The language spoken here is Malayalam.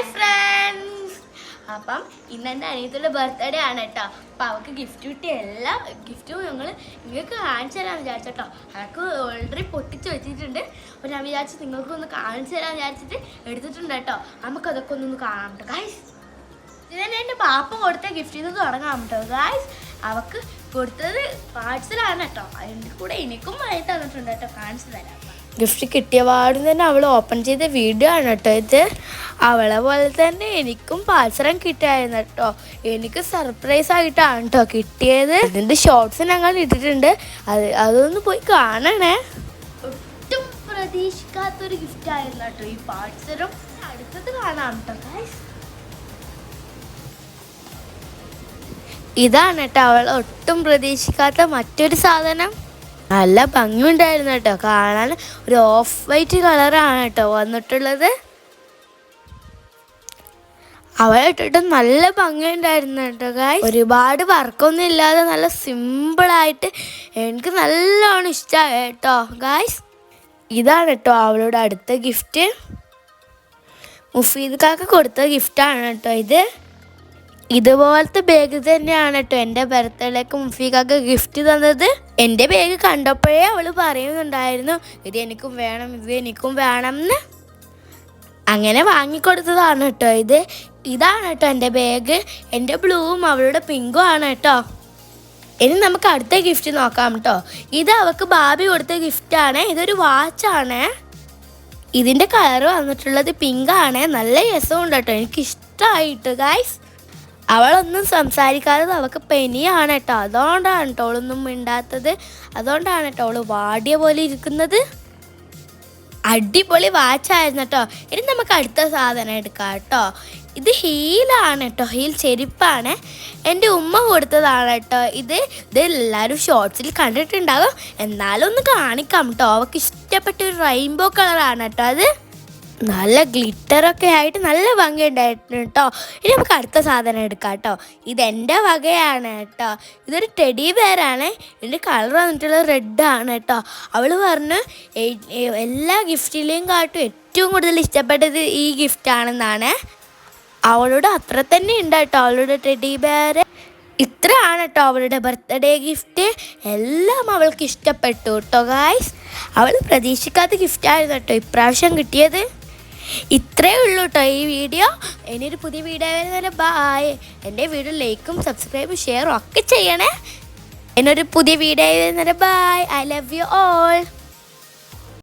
ഹായ് ഫ്രണ്ട്സ് അപ്പം ഇന്ന് എന്റെ അനിയത്തിയുടെ ബർത്ത്ഡേ ആണ് കേട്ടോ. അപ്പം അവൾക്ക് ഗിഫ്റ്റ് കിട്ടിയ എല്ലാ ഗിഫ്റ്റും ഞങ്ങൾ നിങ്ങൾക്ക് കാണിച്ചു തരാമെന്ന് വിചാരിച്ചോട്ടോ. അവൾക്ക് ഓൾറെഡി പൊട്ടിച്ച് വെച്ചിട്ടുണ്ട്. അപ്പോൾ ഞാൻ വിചാരിച്ചു നിങ്ങൾക്കൊന്ന് കാണിച്ചു തരാമെന്ന് വിചാരിച്ചിട്ട് എടുത്തിട്ടുണ്ട് കേട്ടോ. നമുക്കതൊക്കെ ഒന്നൊന്ന് കാണാം കേട്ടോ ഗായ്സ് ഇതന്നെ എന്റെ പാപ്പ കൊടുത്ത ഗിഫ്റ്റ് ചെയ്ത് തുടങ്ങാം കേട്ടോ ഗായ്സ് അവൾക്ക് കൊടുത്തത് പാഴ്സലാണ് കേട്ടോ. അതിന്റെ കൂടെ എനിക്കും വായി തന്നിട്ടുണ്ട് കേട്ടോ. കാണിച്ചു തരാം. ഗിഫ്റ്റ് കിട്ടിയ പാടും തന്നെ അവൾ ഓപ്പൺ ചെയ്ത വീഡിയോ ആണ് കേട്ടോ ഇത്. അവളെ പോലെ തന്നെ എനിക്കും പാത്സരം കിട്ടിയായിരുന്നു കേട്ടോ എനിക്ക് സർപ്രൈസ് ആയിട്ടാണ് കേട്ടോ കിട്ടിയത്. ഇതിന്റെ ഷോർട്സ് ഞങ്ങൾ ഇട്ടിട്ടുണ്ട്. അത് അതൊന്ന് പോയി കാണണേ. ഒട്ടും പ്രതീക്ഷിക്കാത്തൊരു ഗിഫ്റ്റ് ആയിരുന്നു കേട്ടോ ഈ പാത്സരം. അടുത്തത് കാണാം കേട്ടോ ഇതാണ് കേട്ടോ അവൾ ഒട്ടും പ്രതീക്ഷിക്കാത്ത മറ്റൊരു സാധനം. നല്ല ഭംഗിയുണ്ടായിരുന്നു കേട്ടോ. കാണാൻ ഒരു ഓഫ് വൈറ്റ് കളറാണ് കേട്ടോ വന്നിട്ടുള്ളത്. അവൾ ഇട്ടിട്ട് നല്ല ഭംഗിയുണ്ടായിരുന്നു കേട്ടോ ഗായ് ഒരുപാട് വർക്കൊന്നും ഇല്ലാതെ നല്ല സിമ്പിളായിട്ട് എനിക്ക് നല്ലോണം ഇഷ്ടമായി കേട്ടോ ഗായ്സ് ഇതാണ് കേട്ടോ അവളുടെ അടുത്ത ഗിഫ്റ്റ് മുഫീദ് കാക്ക കൊടുത്ത ഗിഫ്റ്റാണ് കേട്ടോ ഇത്. ഇതുപോലത്തെ ബാഗ് തന്നെയാണ് കേട്ടോ എന്റെ ബർത്ത്ഡേക്ക് മുഫീദ് കാക്ക ഗിഫ്റ്റ് തന്നത്. എന്റെ ബാഗ് കണ്ടപ്പോഴേ അവൾ പറയുന്നുണ്ടായിരുന്നു ഇത് എനിക്കും വേണം ഇത് എനിക്കും വേണം എന്ന് അങ്ങനെ വാങ്ങിക്കൊടുത്തതാണ് കേട്ടോ ഇത്. ഇതാണ് കേട്ടോ എന്റെ ബാഗ് എന്റെ ബ്ലൂവും അവളുടെ പിങ്കും ആണ് കേട്ടോ. ഇനി നമുക്ക് അടുത്ത ഗിഫ്റ്റ് നോക്കാം കേട്ടോ. ഇത് അവൾക്ക് ബാബി കൊടുത്ത ഗിഫ്റ്റാണ് ഇതൊരു വാച്ചാണ് ഇതിന്റെ കളർ വന്നിട്ടുള്ളത് പിങ്കാണ് നല്ല രസമുണ്ട് കേട്ടോ. എനിക്കിഷ്ടമായിട്ട് ഗായ്സ് അവളൊന്നും സംസാരിക്കാതെ അവൾക്ക് പെനിയാണ് കേട്ടോ. അതുകൊണ്ടാണ് കേട്ടോ അവളൊന്നും മിണ്ടാത്തത്. അതുകൊണ്ടാണ് കേട്ടോ അവൾ വാടിയ പോലെ ഇരിക്കുന്നത്. അടിപൊളി വാച്ചായിരുന്നു കേട്ടോ. ഇനി നമുക്ക് അടുത്ത സാധനം എടുക്കാം കേട്ടോ. ഇത് ഹീലാണ് കേട്ടോ. ഹീൽ ചെരുപ്പാണ്. എന്റെ ഉമ്മ കൊടുത്തതാണ് കേട്ടോ. ഇത് ഇത് എല്ലാവരും ഷോർട്സിൽ കണ്ടിട്ടുണ്ടാകും എന്നാലും ഒന്ന് കാണിക്കാം കേട്ടോ. അവൾക്ക് ഇഷ്ടപ്പെട്ട ഒരു റെയിൻബോ കളറാണ് കേട്ടോ അത്. നല്ല ഗ്ലിറ്ററൊക്കെ ആയിട്ട് നല്ല ഭംഗി ഉണ്ടായിട്ടുണ്ട് കേട്ടോ. ഇനി നമുക്ക് അടുത്ത സാധനം എടുക്കാം കേട്ടോ. ഇതെന്റെ വകയാണ് കേട്ടോ. ഇതൊരു ടെഡി ബെയറാണ് ഇതിന്റെ കളർ വന്നിട്ടുള്ളത് റെഡ് ആണ് കേട്ടോ. അവൾ പറഞ്ഞു "എ- എ- എല്ലാ ഗിഫ്റ്റിലെയും കാട്ടും. ഏറ്റവും കൂടുതൽ ഇഷ്ടപ്പെട്ടത് ഈ ഗിഫ്റ്റാണെന്നാണ് അവളോട് അത്ര തന്നെ ഉണ്ട് കേട്ടോ. അവളുടെ ടെഡി ബെയർ ഇത്രയാണ് കേട്ടോ അവളുടെ ബർത്ത്ഡേ ഗിഫ്റ്റ് എല്ലാം അവൾക്ക് ഇഷ്ടപ്പെട്ടു കേട്ടോ ഗായ്സ് അവൾ പ്രതീക്ഷിക്കാത്ത ഗിഫ്റ്റായിരുന്നു കേട്ടോ ഇപ്രാവശ്യം കിട്ടിയത്. ഇത്രയേ ഉള്ളൂ കേട്ടോ ഈ വീഡിയോ. ഇനിയൊരു പുതിയ വീഡിയോ വരുന്നതിന് ബായ് എന്റെ വീഡിയോ ലൈക്കും സബ്സ്ക്രൈബും ഷെയറും ഒക്കെ ചെയ്യണേ. എന്നൊരു പുതിയ വീഡിയോ വരുന്നതിന് bye I love you all